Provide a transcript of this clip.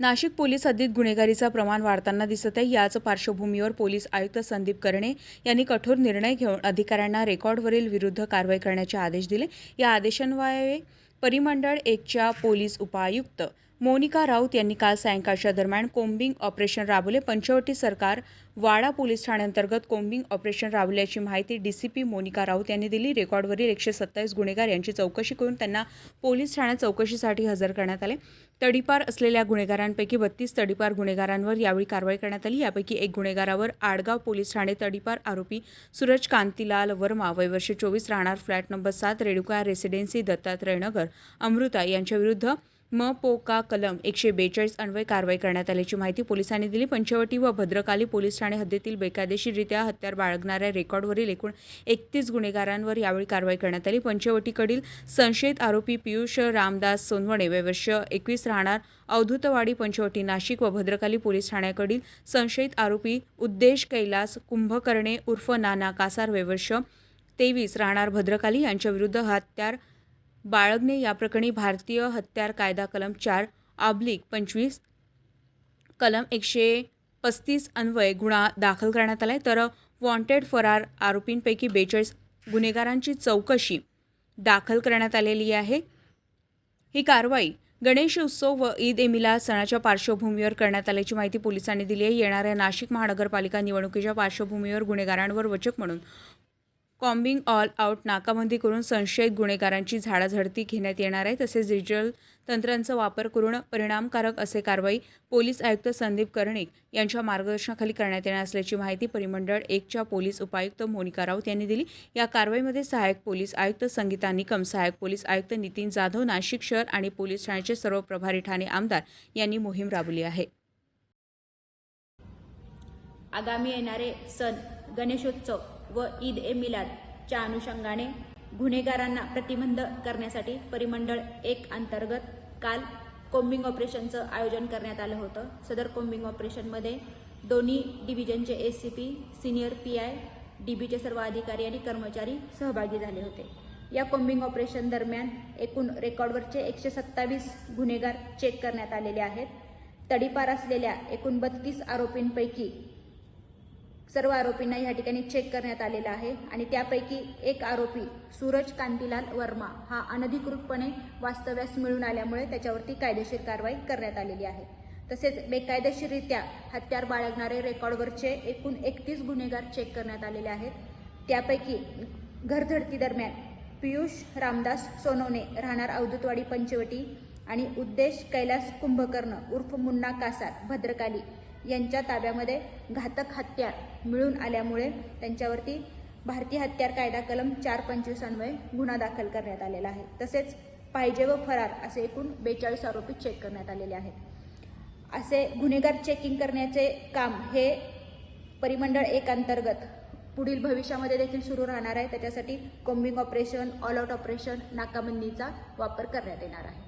Nashik police हद्दीत गुन्हेगारीचं प्रमाण वाढताना दिसत आहे. याच पार्श्वभूमीवर पोलीस आयुक्त संदीप कर्णे यांनी कठोर निर्णय घेऊन अधिकाऱ्यांना रेकॉर्डवरील विरुद्ध कारवाई करण्याचे आदेश दिले. या आदेशान्वये परिमंडळ एकच्या पोलीस उपायुक्त मोनिका राऊत यांनी काल सायंकाळच्या दरम्यान कोम्बिंग ऑपरेशन राबवले. पंचवटी सरकार वाडा पोलीस ठाण्याअंतर्गत कोम्बिंग ऑपरेशन राबवल्याची माहिती डीसीपी मोनिका राऊत यांनी दिली. रेकॉर्डवरील एकशे सत्तावीस गुन्हेगार यांची चौकशी करून त्यांना पोलीस ठाण्यात चौकशीसाठी हजर करण्यात आले. तडीपार असलेल्या गुन्हेगारांपैकी बत्तीस तडीपार गुन्हेगारांवर यावेळी कारवाई करण्यात आली. यापैकी एक गुन्हेगारावर आडगाव पोलीस ठाणे तडीपार आरोपी सूरज कांतीलाल वर्मा वयवर्ष चोवीस राहणार फ्लॅट नंबर सात रेणुका रेसिडेन्सी दत्तात्रय नगर अमृता यांच्याविरुद्ध म पोका कलम एकशे बेचाळीस अन्वय कारवाई करण्यात आल्याची माहिती पोलिसांनी दिली. पंचवटी व भद्रकाली पोलीस ठाणे हद्दीतील बेकायदेशीररित्या हत्यार बाळगणाऱ्या रेकॉर्डवरील एकूण एकतीस गुन्हेगारांवर यावेळी कारवाई करण्यात आली. पंचवटीकडील संशयित आरोपी पियुष रामदास सोनवणे वैवर्ष एकवीस राहणार अवधूतवाडी पंचवटी नाशिक व भद्रकाली पोलीस ठाण्याकडील संशयित आरोपी उद्देश कैलास कुंभकर्णे उर्फ नाना कासार वैवर्ष तेवीस राहणार भद्रकाली यांच्याविरुद्ध हत्यार बाळगणे या प्रकरणी भारतीय हत्यार कायदा कलम चार ऑब्लिक पंचवीस कलम एकशे पस्तीस अन्वय गुन्हा दाखल करण्यात आला आहे तर वॉन्टेड फरार आरोपींपैकी बेचाळीस गुन्हेगारांची चौकशी दाखल करण्यात आलेली आहे. ही कारवाई गणेश उत्सव व ईद ए मिलाद सणाच्या पार्श्वभूमीवर करण्यात आल्याची माहिती पोलिसांनी दिली आहे. येणाऱ्या नाशिक महानगरपालिका निवडणुकीच्या पार्श्वभूमीवर गुन्हेगारांवर वचक म्हणून कॉम्बिंग ऑल आउट नाकाबंदी करून संशयित गुन्हेगारांची झाडाझडती घेण्यात येणार आहे तसेच डिजिटल तंत्रांचा वापर करून परिणामकारक असे कारवाई पोलीस आयुक्त संदीप कर्णिक यांच्या मार्गदर्शनाखाली करण्यात येणार असल्याची माहिती परिमंडळ एकच्या पोलीस उपायुक्त मोनिका राऊत यांनी दिली. या कारवाईमध्ये सहाय्यक पोलीस आयुक्त संगीता निकम सहाय्यक पोलीस आयुक्त नितीन जाधव नाशिक शहर आणि पोलीस ठाण्याचे सर्व प्रभारी ठाणे आमदार यांनी मोहीम राबवली आहे. आगामी येणारे सण गणेशोत्सव व ईद ए मिलादच्या अनुषंगाने गुन्हेगारांना प्रतिबंध करण्यासाठी परिमंडळ एक अंतर्गत काल कोम्बिंग ऑपरेशनचं आयोजन करण्यात आलं होतं. सदर कोम्बिंग ऑपरेशनमध्ये दोन्ही डिव्हिजनचे S C P senior P I D बीचे सर्व अधिकारी आणि कर्मचारी सहभागी झाले होते. या कोम्बिंग ऑपरेशन दरम्यान एकूण रेकॉर्डवरचे एकशे सत्तावीस गुन्हेगार चेक करण्यात आलेले आहेत. तडीपार असलेल्या एकूण बत्तीस आरोपींपैकी सर्व आरोपींना या ठिकाणी चेक करण्यात आलेला आहे. आणि त्यापैकी एक आरोपी सूरज कांतीलाल वर्मा हा अनधिकृतपणे वास्तव्यास मिळून आल्यामुळे त्याच्यावरती कायदेशीर कारवाई करण्यात आलेली आहे. तसेच बेकायदेशीररित्या हत्यार बाळगणारे रेकॉर्डवरचे एकूण एकतीस गुन्हेगार चेक करण्यात आलेले आहेत. त्यापैकी घरझडतीदरम्यान पियुष रामदास सोनवणे राहणार अवधूतवाडी पंचवटी आणि उद्देश कैलास कुंभकर्ण उर्फ मुन्ना कासार भद्रकाली यांच्या ताब्यामध्ये घातक हत्यार मिळून आल्यामुळे त्यांच्यावरती भारतीय हत्यार कायदा कलम चार पंचवीसांमुळे गुन्हा दाखल करण्यात आलेला आहे. तसेच पाहिजे व फरार असे एकूण बेचाळीस आरोपी चेक करण्यात आलेले आहेत. असे गुन्हेगार चेकिंग करण्याचे काम हे परिमंडळ एक अंतर्गत पुढील भविष्यामध्ये देखील सुरू राहणार आहे. त्याच्यासाठी combing operation all out operation नाकाबंदीचा वापर करण्यात येणार आहे.